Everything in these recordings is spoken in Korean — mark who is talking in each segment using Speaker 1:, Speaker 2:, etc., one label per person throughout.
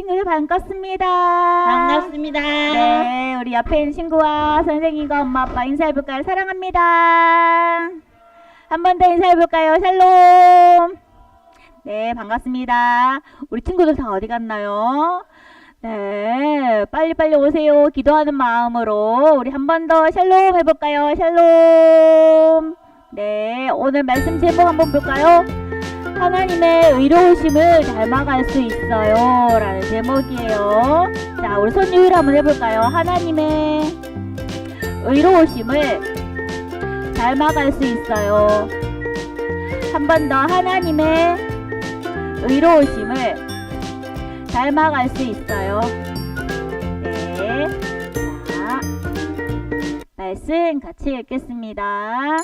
Speaker 1: 친구들 반갑습니다.
Speaker 2: 반갑습니다.
Speaker 1: 네, 우리 옆에 있는 친구와 선생님과 엄마 아빠 인사해볼까요? 사랑합니다. 한 번 더 인사해볼까요? 샬롬. 네, 반갑습니다. 우리 친구들 다 어디 갔나요? 네, 빨리빨리 오세요. 기도하는 마음으로 우리 한 번 더 샬롬 해볼까요? 샬롬. 네, 오늘 말씀 제목 한번 볼까요? 하나님의 의로우심을 닮아갈 수 있어요. 라는 제목이에요. 자, 우리 손유일 한번 해볼까요? 하나님의 의로우심을 닮아갈 수 있어요. 한 번 더 하나님의 의로우심을 닮아갈 수 있어요. 네. 자, 말씀 같이 읽겠습니다.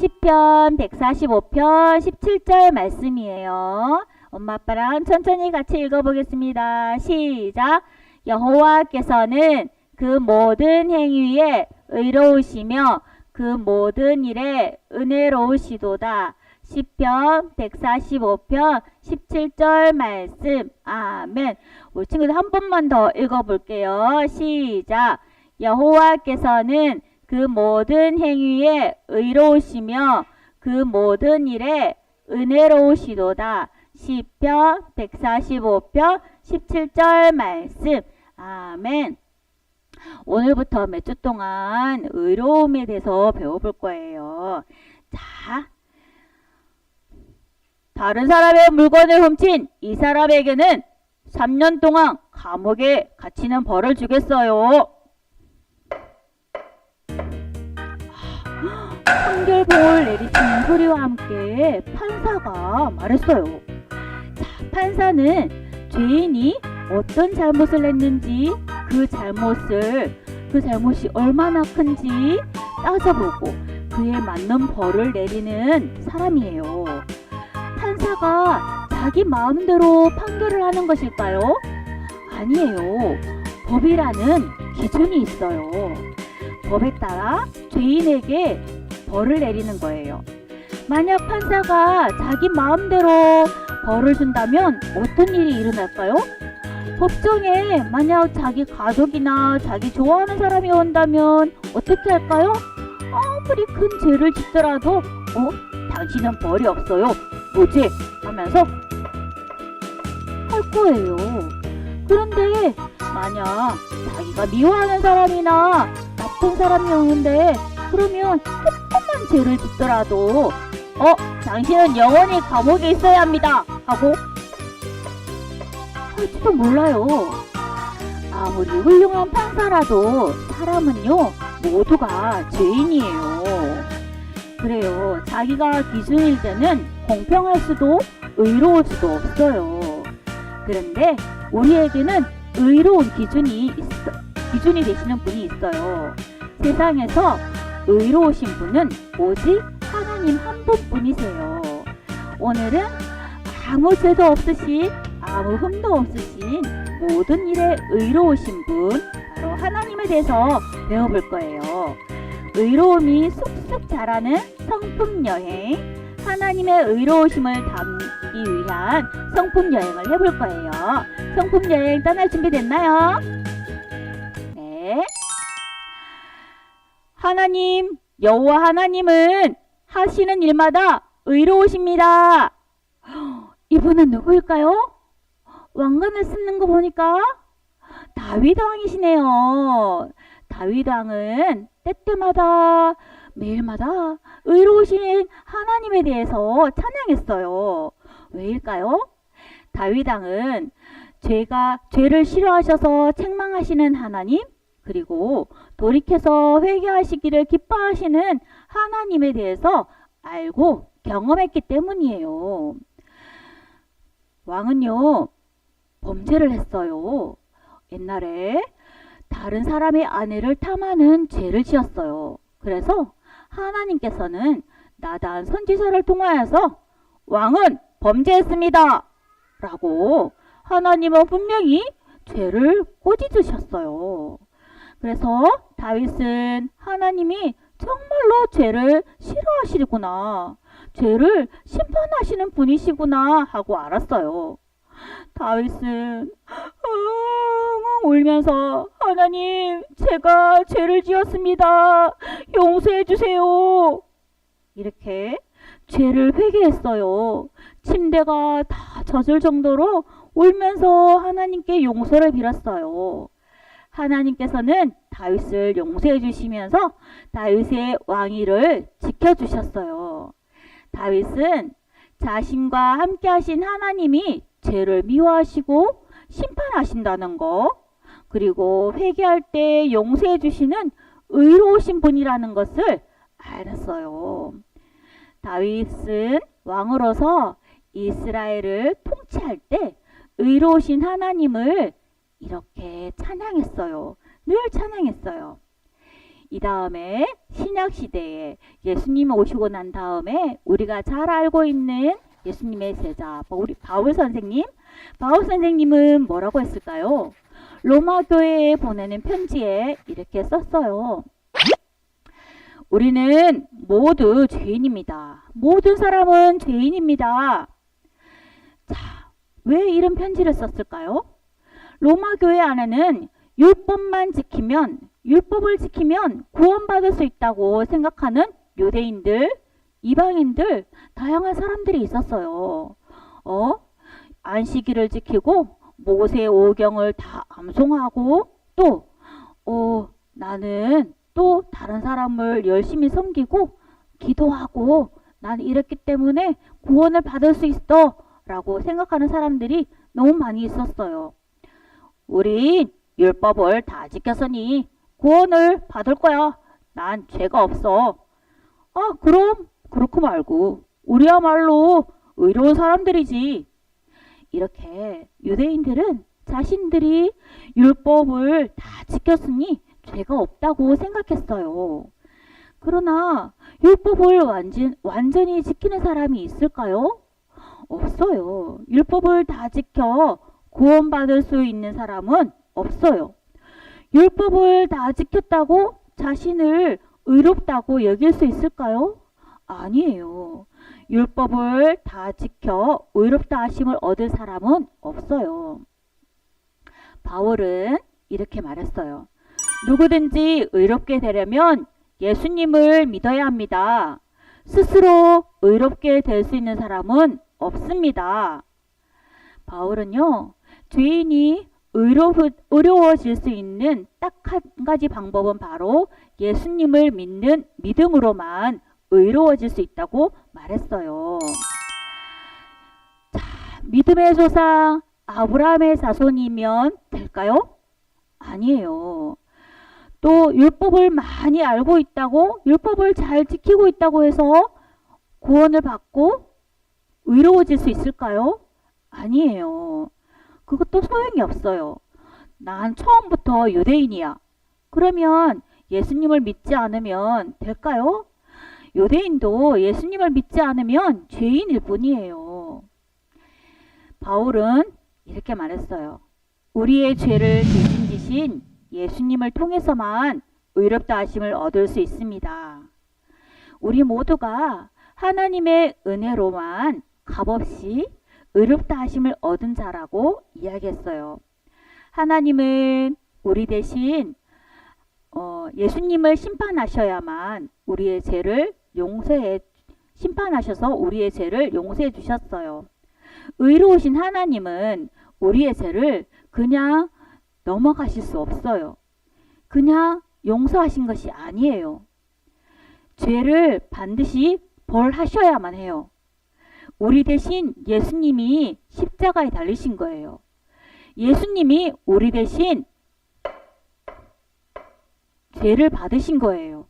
Speaker 1: 시편 145편 17절 말씀이에요. 엄마 아빠랑 천천히 같이 읽어보겠습니다. 시작. 여호와께서는 그 모든 행위에 의로우시며 그 모든 일에 은혜로우시도다. 시편 145편 17절 말씀. 아멘. 우리 친구들 한 번만 더 읽어볼게요. 시작. 여호와께서는 그 모든 행위에 의로우시며 그 모든 일에 은혜로우시도다. 시편 145편 17절 말씀. 아멘. 오늘부터 몇 주 동안 의로움에 대해서 배워볼 거예요. 자, 다른 사람의 물건을 훔친 이 사람에게는 3년 동안 감옥에 갇히는 벌을 주겠어요. 판결봉을 내리치는 소리와 함께 판사가 말했어요. 자, 판사는 죄인이 어떤 잘못을 했는지 그 잘못을 그 잘못이 얼마나 큰지 따져보고 그에 맞는 벌을 내리는 사람이에요. 판사가 자기 마음대로 판결을 하는 것일까요? 아니에요. 법이라는 기준이 있어요. 법에 따라 죄인에게 벌을 내리는 거예요. 만약 판사가 자기 마음대로 벌을 준다면 어떤 일이 일어날까요? 법정에 만약 자기 가족이나 자기 좋아하는 사람이 온다면 어떻게 할까요? 아무리 큰 죄를 짓더라도 어? 당신은 벌이 없어요. 뭐지? 하면서 할 거예요. 그런데 만약 자기가 미워하는 사람이나 나쁜 사람이 오는데 그러면 조금만 죄를 짓더라도 어? 당신은 영원히 감옥에 있어야 합니다. 하고 할지도 몰라요. 아무리 훌륭한 판사라도 사람은요 모두가 죄인이에요. 그래요. 자기가 기준일 때는 공평할 수도 의로울 수도 없어요. 그런데 우리에게는 의로운 기준이 있어, 기준이 되시는 분이 있어요. 세상에서 의로우신 분은 오직 하나님 한 분뿐이세요. 오늘은 아무 죄도 없으신 아무 흠도 없으신 모든 일에 의로우신 분 바로 하나님에 대해서 배워볼 거예요. 의로움이 쑥쑥 자라는 성품 여행 하나님의 의로우심을 담기 위한 성품 여행을 해볼 거예요. 성품 여행 떠날 준비 됐나요? 하나님, 여호와 하나님은 하시는 일마다 의로우십니다. 이분은 누구일까요? 왕관을 쓰는 거 보니까 다윗 왕이시네요. 다윗 왕은 때때마다 매일마다 의로우신 하나님에 대해서 찬양했어요. 왜일까요? 다윗 왕은 죄가 죄를 싫어하셔서 책망하시는 하나님 그리고 돌이켜서 회개하시기를 기뻐하시는 하나님에 대해서 알고 경험했기 때문이에요. 왕은요, 범죄를 했어요. 옛날에 다른 사람의 아내를 탐하는 죄를 지었어요. 그래서 하나님께서는 나단 선지자를 통하여서 왕은 범죄했습니다. 라고 하나님은 분명히 죄를 꼬집으셨어요. 그래서 다윗은 하나님이 정말로 죄를 싫어하시구나. 죄를 심판하시는 분이시구나 하고 알았어요. 다윗은 엉엉 울면서 하나님 제가 죄를 지었습니다. 용서해 주세요. 이렇게 죄를 회개했어요. 침대가 다 젖을 정도로 울면서 하나님께 용서를 빌었어요. 하나님께서는 다윗을 용서해 주시면서 다윗의 왕위를 지켜 주셨어요. 다윗은 자신과 함께 하신 하나님이 죄를 미워하시고 심판하신다는 거, 그리고 회개할 때 용서해 주시는 의로우신 분이라는 것을 알았어요. 다윗은 왕으로서 이스라엘을 통치할 때 의로우신 하나님을 이렇게 찬양했어요. 늘 찬양했어요. 이 다음에 신약 시대에 예수님 오시고 난 다음에 우리가 잘 알고 있는 예수님의 제자 우리 바울 선생님, 바울 선생님은 뭐라고 했을까요? 로마 교회에 보내는 편지에 이렇게 썼어요. 우리는 모두 죄인입니다. 모든 사람은 죄인입니다. 자, 왜 이런 편지를 썼을까요? 로마 교회 안에는 율법만 지키면 율법을 지키면 구원받을 수 있다고 생각하는 유대인들, 이방인들, 다양한 사람들이 있었어요. 어? 안식일을 지키고 모세 오경을 다 암송하고 또 어, 나는 또 다른 사람을 열심히 섬기고 기도하고 난 이랬기 때문에 구원을 받을 수 있어 라고 생각하는 사람들이 너무 많이 있었어요. 우린 율법을 다 지켰으니 구원을 받을 거야. 난 죄가 없어. 아, 그럼 그렇고 말고 우리야말로 의로운 사람들이지. 이렇게 유대인들은 자신들이 율법을 다 지켰으니 죄가 없다고 생각했어요. 그러나 율법을 완전, 완전히 지키는 사람이 있을까요? 없어요. 율법을 다 지켜 구원받을 수 있는 사람은 없어요. 율법을 다 지켰다고 자신을 의롭다고 여길 수 있을까요? 아니에요. 율법을 다 지켜 의롭다 하심을 얻을 사람은 없어요. 바울은 이렇게 말했어요. 누구든지 의롭게 되려면 예수님을 믿어야 합니다. 스스로 의롭게 될 수 있는 사람은 없습니다. 바울은요, 죄인이 의로, 의로워질 수 있는 딱 한 가지 방법은 바로 예수님을 믿는 믿음으로만 의로워질 수 있다고 말했어요. 자, 믿음의 조상 아브라함의 자손이면 될까요? 아니에요. 또 율법을 많이 알고 있다고 율법을 잘 지키고 있다고 해서 구원을 받고 의로워질 수 있을까요? 아니에요. 그것도 소용이 없어요. 난 처음부터 유대인이야. 그러면 예수님을 믿지 않으면 될까요? 유대인도 예수님을 믿지 않으면 죄인일 뿐이에요. 바울은 이렇게 말했어요. 우리의 죄를 대신 지신 예수님을 통해서만 의롭다 하심을 얻을 수 있습니다. 우리 모두가 하나님의 은혜로만 값없이 의롭다 하심을 얻은 자라고 이야기했어요. 하나님은 우리 대신 어, 예수님을 심판하셔야만 우리의 죄를 용서해 심판하셔서 우리의 죄를 용서해 주셨어요. 의로우신 하나님은 우리의 죄를 그냥 넘어가실 수 없어요. 그냥 용서하신 것이 아니에요. 죄를 반드시 벌하셔야만 해요. 우리 대신 예수님이 십자가에 달리신 거예요. 예수님이 우리 대신 죄를 받으신 거예요.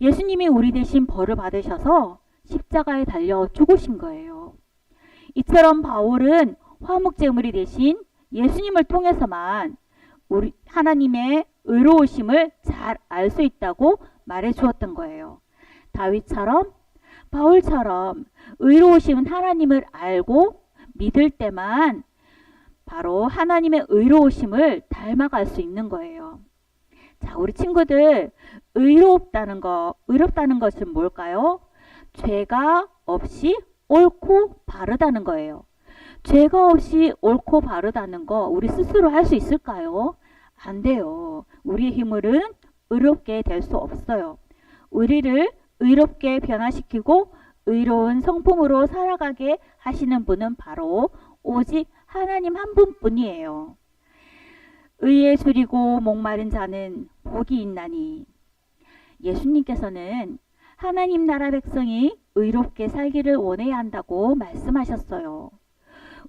Speaker 1: 예수님이 우리 대신 벌을 받으셔서 십자가에 달려 죽으신 거예요. 이처럼 바울은 화목제물이 대신 예수님을 통해서만 우리 하나님의 의로우심을 잘 알 수 있다고 말해 주었던 거예요. 다윗처럼 바울처럼 의로우심은 하나님을 알고 믿을 때만 바로 하나님의 의로우심을 닮아갈 수 있는 거예요. 자, 우리 친구들 의롭다는 거, 의롭다는 것은 뭘까요? 죄가 없이 옳고 바르다는 거예요. 죄가 없이 옳고 바르다는 거 우리 스스로 할 수 있을까요? 안 돼요. 우리의 힘으로는 의롭게 될 수 없어요. 우리를 의롭게 변화시키고 의로운 성품으로 살아가게 하시는 분은 바로 오직 하나님 한 분뿐이에요. 의에 줄이고 목마른 자는 복이 있나니 예수님께서는 하나님 나라 백성이 의롭게 살기를 원해야 한다고 말씀하셨어요.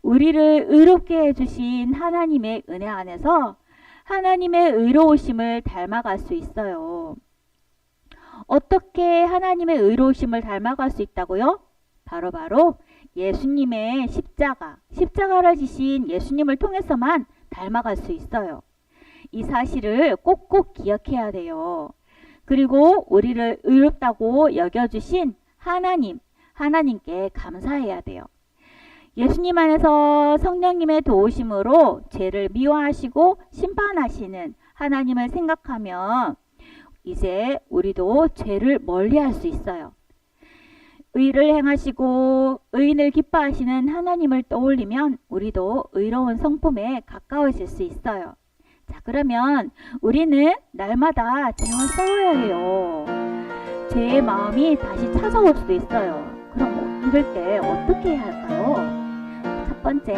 Speaker 1: 우리를 의롭게 해주신 하나님의 은혜 안에서 하나님의 의로우심을 닮아갈 수 있어요. 어떻게 하나님의 의로우심을 닮아갈 수 있다고요? 바로 바로 예수님의 십자가, 십자가를 지신 예수님을 통해서만 닮아갈 수 있어요. 이 사실을 꼭꼭 기억해야 돼요. 그리고 우리를 의롭다고 여겨주신 하나님, 하나님께 감사해야 돼요. 예수님 안에서 성령님의 도우심으로 죄를 미워하시고 심판하시는 하나님을 생각하면 이제 우리도 죄를 멀리할 수 있어요. 의를 행하시고 의인을 기뻐하시는 하나님을 떠올리면 우리도 의로운 성품에 가까워질 수 있어요. 자, 그러면 우리는 날마다 죄와 싸워야 해요. 죄의 마음이 다시 찾아올 수도 있어요. 그럼 뭐 이럴 때 어떻게 해야 할까요? 첫 번째,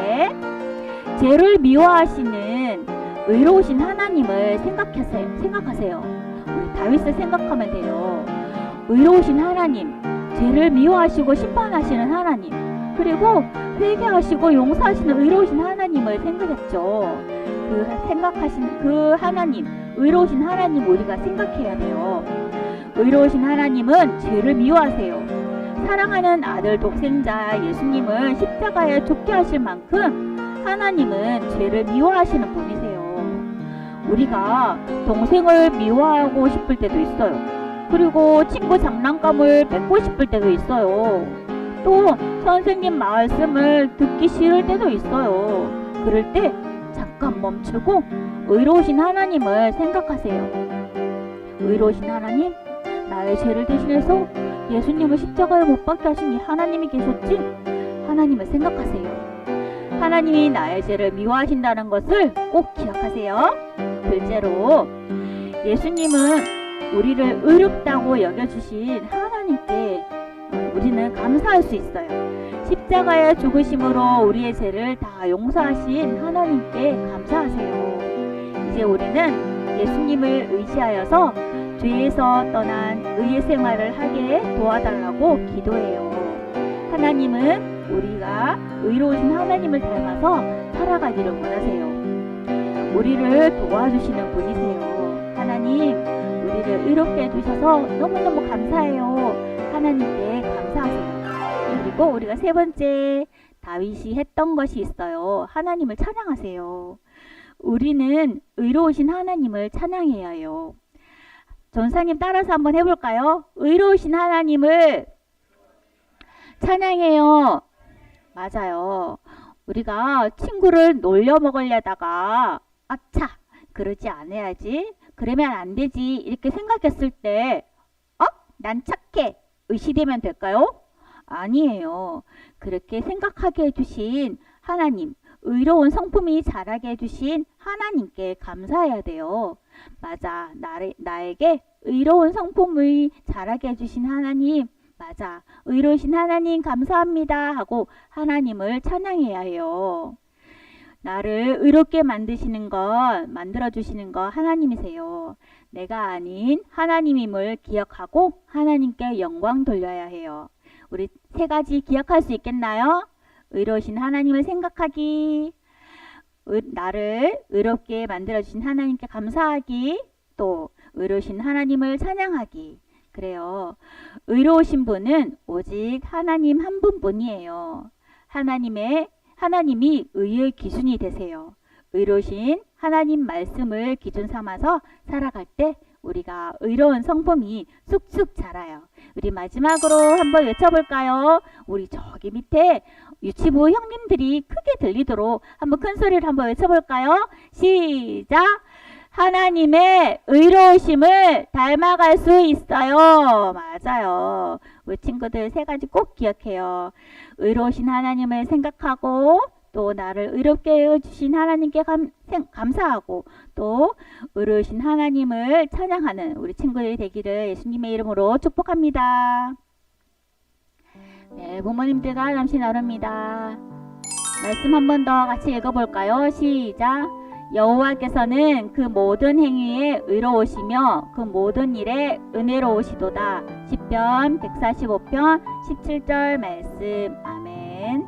Speaker 1: 죄를 미워하시는 의로우신 하나님을 생각하세요. 생각하세요. 다윗을 생각하면 돼요. 의로우신 하나님, 죄를 미워하시고 심판하시는 하나님, 그리고 회개하시고 용서하시는 의로우신 하나님을 생각했죠. 그 생각하신 그 하나님, 의로우신 하나님 우리가 생각해야 돼요. 의로우신 하나님은 죄를 미워하세요. 사랑하는 아들 독생자 예수님을 십자가에 죽게 하실 만큼 하나님은 죄를 미워하시는 분이세요. 우리가 동생을 미워하고 싶을 때도 있어요. 그리고 친구 장난감을 뺏고 싶을 때도 있어요. 또 선생님 말씀을 듣기 싫을 때도 있어요. 그럴 때 잠깐 멈추고 의로우신 하나님을 생각하세요. 의로우신 하나님, 나의 죄를 대신해서 예수님을 십자가에 못 박게 하신 이 하나님이 계셨지? 하나님을 생각하세요. 하나님이 나의 죄를 미워하신다는 것을 꼭 기억하세요. 둘째로 예수님은 우리를 의롭다고 여겨주신 하나님께 우리는 감사할 수 있어요. 십자가의 죽으심으로 우리의 죄를 다 용서하신 하나님께 감사하세요. 이제 우리는 예수님을 의지하여서 죄에서 떠난 의의 생활을 하게 도와달라고 기도해요. 하나님은 우리가 의로우신 하나님을 닮아서 살아가기를 원하세요. 우리를 도와주시는 분이세요. 하나님, 우리를 의롭게 해주셔서 너무너무 감사해요. 하나님께 감사하세요. 그리고 우리가 세 번째, 다윗이 했던 것이 있어요. 하나님을 찬양하세요. 우리는 의로우신 하나님을 찬양해야 해요. 전사님 따라서 한번 해볼까요? 의로우신 하나님을 찬양해요. 맞아요. 우리가 친구를 놀려 먹으려다가 아차 그러지 않아야지 그러면 안 되지 이렇게 생각했을 때 어? 난 착해 의시되면 될까요? 아니에요. 그렇게 생각하게 해주신 하나님 의로운 성품이 자라게 해주신 하나님께 감사해야 돼요. 맞아. 나를, 나에게 의로운 성품을 자라게 해주신 하나님. 맞아. 의로우신 하나님 감사합니다. 하고 하나님을 찬양해야 해요. 나를 의롭게 만드시는 것, 만들어 주시는 것 하나님이세요. 내가 아닌 하나님임을 기억하고 하나님께 영광 돌려야 해요. 우리 세 가지 기억할 수 있겠나요? 의로우신 하나님을 생각하기, 의, 나를 의롭게 만들어 주신 하나님께 감사하기, 또 의로우신 하나님을 찬양하기. 그래요. 의로우신 분은 오직 하나님 한 분뿐이에요. 하나님의 하나님이 의의 기준이 되세요. 의로우신 하나님 말씀을 기준 삼아서 살아갈 때 우리가 의로운 성품이 쑥쑥 자라요. 우리 마지막으로 한번 외쳐볼까요? 우리 저기 밑에 유치부 형님들이 크게 들리도록 한번 큰 소리를 한번 외쳐볼까요? 시작! 하나님의 의로우심을 닮아갈 수 있어요. 맞아요. 우리 친구들 세 가지 꼭 기억해요. 의로우신 하나님을 생각하고 또 나를 의롭게 해주신 하나님께 감, 생- 감사하고 또 의로우신 하나님을 찬양하는 우리 친구들이 되기를 예수님의 이름으로 축복합니다. 네, 부모님들과 잠시 나눕니다. 말씀 한 번 더 같이 읽어볼까요? 시작. 여호와께서는 그 모든 행위에 의로우시며 그 모든 일에 은혜로우시도다. 10편 145편 17절 말씀. 아멘.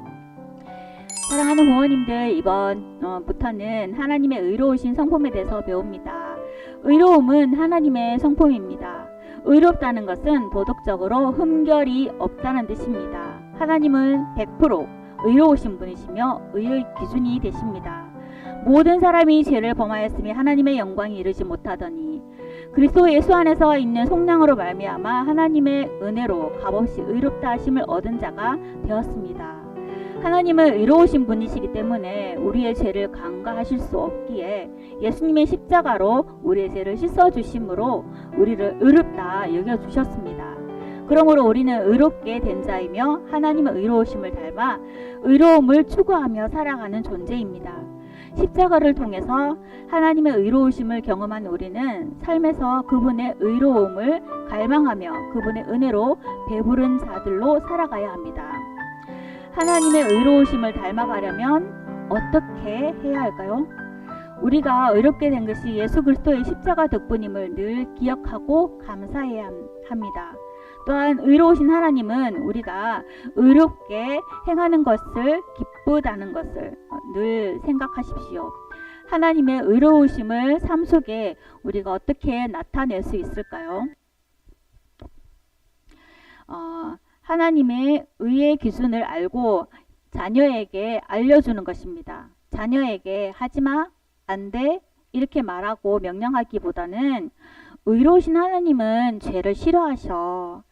Speaker 1: 사랑하는 부모님들 이번부터는 하나님의 의로우신 성품에 대해서 배웁니다. 의로움은 하나님의 성품입니다. 의롭다는 것은 도덕적으로 흠결이 없다는 뜻입니다. 하나님은 100% 의로우신 분이시며 의의 기준이 되십니다. 모든 사람이 죄를 범하였으니 하나님의 영광이 이르지 못하더니 그리스도 예수 안에서 있는 속량으로 말미암아 하나님의 은혜로 값없이 의롭다 하심을 얻은 자가 되었습니다. 하나님은 의로우신 분이시기 때문에 우리의 죄를 간과하실 수 없기에 예수님의 십자가로 우리의 죄를 씻어 주심으로 우리를 의롭다 여겨 주셨습니다. 그러므로 우리는 의롭게 된 자이며 하나님의 의로우심을 닮아 의로움을 추구하며 살아가는 존재입니다. 십자가를 통해서 하나님의 의로우심을 경험한 우리는 삶에서 그분의 의로움을 갈망하며 그분의 은혜로 배부른 자들로 살아가야 합니다. 하나님의 의로우심을 닮아가려면 어떻게 해야 할까요? 우리가 의롭게 된 것이 예수 그리스도의 십자가 덕분임을 늘 기억하고 감사해야 합니다. 또한 의로우신 하나님은 우리가 의롭게 행하는 것을 기쁘다는 것을 늘 생각하십시오. 하나님의 의로우심을 삶 속에 우리가 어떻게 나타낼 수 있을까요? 어, 하나님의 의의 기준을 알고 자녀에게 알려주는 것입니다. 자녀에게 하지마, 안 돼, 이렇게 말하고 명령하기보다는 의로우신 하나님은 죄를 싫어하셔.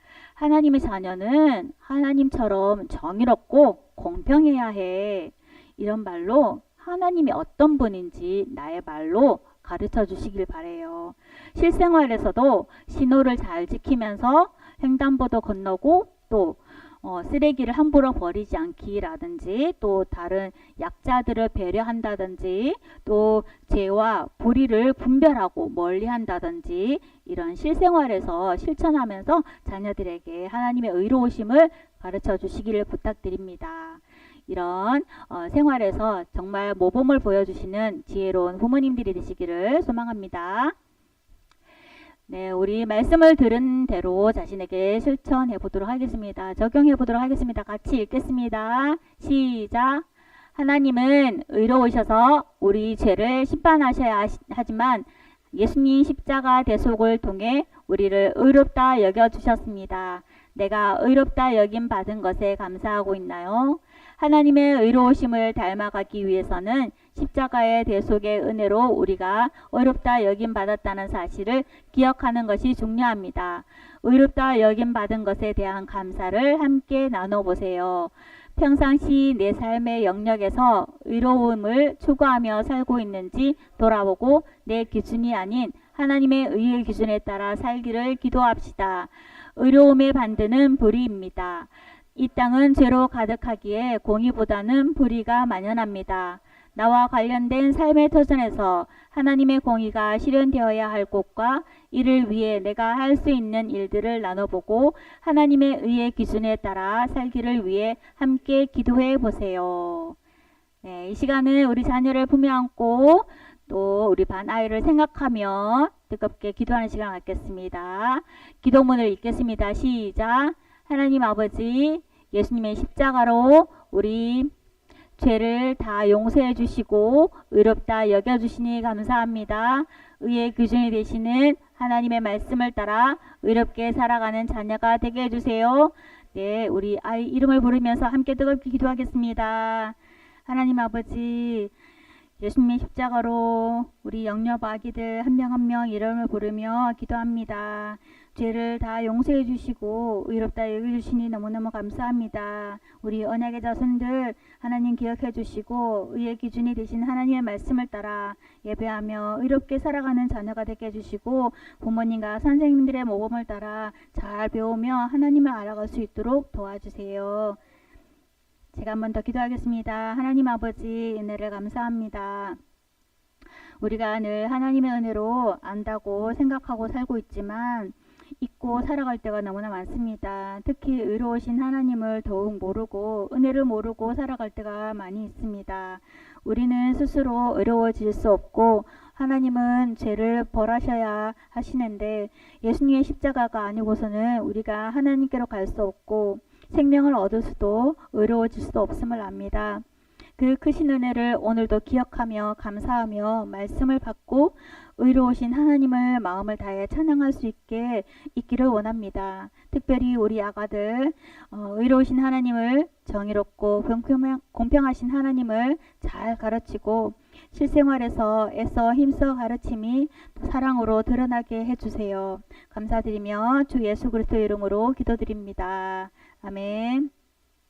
Speaker 1: 하나님의 자녀는 하나님처럼 정의롭고 공평해야 해. 이런 말로 하나님이 어떤 분인지 나의 말로 가르쳐 주시길 바래요. 실생활에서도 신호를 잘 지키면서 횡단보도 건너고 또 어, 쓰레기를 함부로 버리지 않기라든지 또 다른 약자들을 배려한다든지 또 죄와 불의를 분별하고 멀리한다든지 이런 실생활에서 실천하면서 자녀들에게 하나님의 의로우심을 가르쳐 주시기를 부탁드립니다. 이런 어, 생활에서 정말 모범을 보여주시는 지혜로운 부모님들이 되시기를 소망합니다. 네, 우리 말씀을 들은 대로 자신에게 실천해 보도록 하겠습니다. 적용해 보도록 하겠습니다. 같이 읽겠습니다. 시작. 하나님은 의로우셔서 우리 죄를 심판하셔야 하지만 예수님 십자가 대속을 통해 우리를 의롭다 여겨 주셨습니다. 내가 의롭다 여김 받은 것에 감사하고 있나요? 하나님의 의로우심을 닮아가기 위해서는 십자가의 대속의 은혜로 우리가 의롭다 여김 받았다는 사실을 기억하는 것이 중요합니다. 의롭다 여김 받은 것에 대한 감사를 함께 나눠보세요. 평상시 내 삶의 영역에서 의로움을 추구하며 살고 있는지 돌아보고 내 기준이 아닌 하나님의 의의 기준에 따라 살기를 기도합시다. 의로움의 반대는 불의입니다. 이 땅은 죄로 가득하기에 공의보다는 불의가 만연합니다. 나와 관련된 삶의 터전에서 하나님의 공의가 실현되어야 할 곳과 이를 위해 내가 할 수 있는 일들을 나눠보고 하나님의 의의 기준에 따라 살기를 위해 함께 기도해 보세요. 네, 이 시간은 우리 자녀를 품에 안고 또 우리 반 아이를 생각하며 뜨겁게 기도하는 시간 갖겠습니다. 기도문을 읽겠습니다. 시작. 하나님 아버지, 예수님의 십자가로 우리 죄를 다 용서해 주시고 의롭다 여겨 주시니 감사합니다. 의의 기준이 되시는 하나님의 말씀을 따라 의롭게 살아가는 자녀가 되게 해 주세요. 네, 우리 아이 이름을 부르면서 함께 뜨겁게 기도하겠습니다. 하나님 아버지, 예수님의 십자가로 우리 영녀 아기들 한 명 한 명 이름을 부르며 기도합니다. 죄를 다 용서해 주시고 의롭다 여겨 주시니 너무너무 감사합니다. 우리 언약의 자손들 하나님 기억해 주시고 의의 기준이 되신 하나님의 말씀을 따라 예배하며 의롭게 살아가는 자녀가 되게 해 주시고 부모님과 선생님들의 모범을 따라 잘 배우며 하나님을 알아갈 수 있도록 도와주세요. 제가 한 번 더 기도하겠습니다. 하나님 아버지 은혜를 감사합니다. 우리가 늘 하나님의 은혜로 안다고 생각하고 살고 있지만 잊고 살아갈 때가 너무나 많습니다. 특히 의로우신 하나님을 더욱 모르고 은혜를 모르고 살아갈 때가 많이 있습니다. 우리는 스스로 의로워질 수 없고 하나님은 죄를 벌하셔야 하시는데 예수님의 십자가가 아니고서는 우리가 하나님께로 갈 수 없고 생명을 얻을 수도 의로워질 수도 없음을 압니다. 그 크신 은혜를 오늘도 기억하며 감사하며 말씀을 받고 의로우신 하나님을 마음을 다해 찬양할 수 있게 있기를 원합니다. 특별히 우리 아가들 어, 의로우신 하나님을 정의롭고 공평, 공평하신 하나님을 잘 가르치고 실생활에서 애써 힘써 가르침이 또 사랑으로 드러나게 해주세요. 감사드리며 주 예수 그리스도 이름으로 기도드립니다. 아멘.